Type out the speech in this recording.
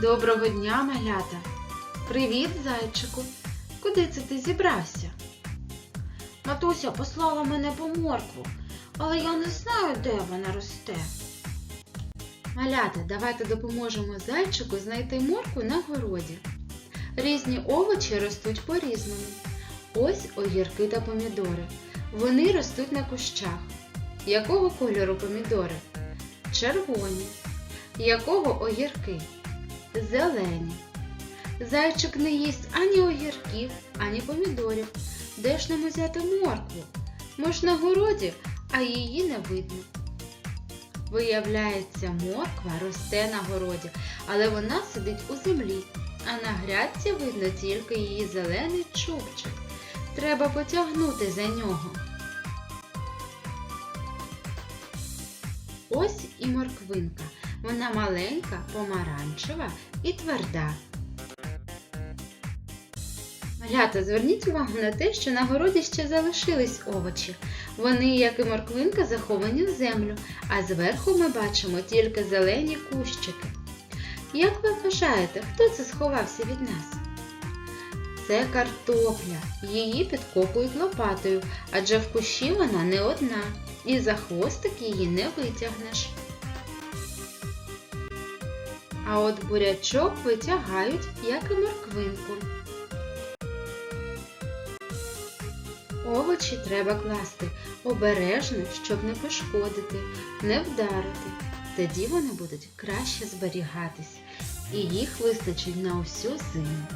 Доброго дня, малята! Привіт, зайчику! Куди це ти зібрався? Матуся послала мене по моркву, але я не знаю, де вона росте. Малята, давайте допоможемо зайчику знайти моркву на городі. Різні овочі ростуть по-різному. Ось огірки та помідори. Вони ростуть на кущах якого кольору помідори? Червоні. Якого огірки? Зелені. Зайчик не їсть ані огірків, ані помідорів. Де ж нам взяти моркву? Ми ж на городі, а її не видно. Виявляється, морква росте на городі, але вона сидить у землі, а на грядці видно тільки її зелений чубчик. Треба потягнути за нього. Ось і морквинка. Вона маленька, помаранчева і тверда. Малята, зверніть увагу на те, що на городі ще залишились овочі. Вони, як і морквинка, заховані в землю, а зверху ми бачимо тільки зелені кущики. Як ви вважаєте, хто це сховався від нас? Це картопля. Її підкопують лопатою, адже в кущі вона не одна, і за хвостик її не витягнеш. А от бурячок витягають, як і морквинку. Овочі треба класти обережно, щоб не пошкодити, не вдарити. Тоді вони будуть краще зберігатись, і їх вистачить на усю зиму.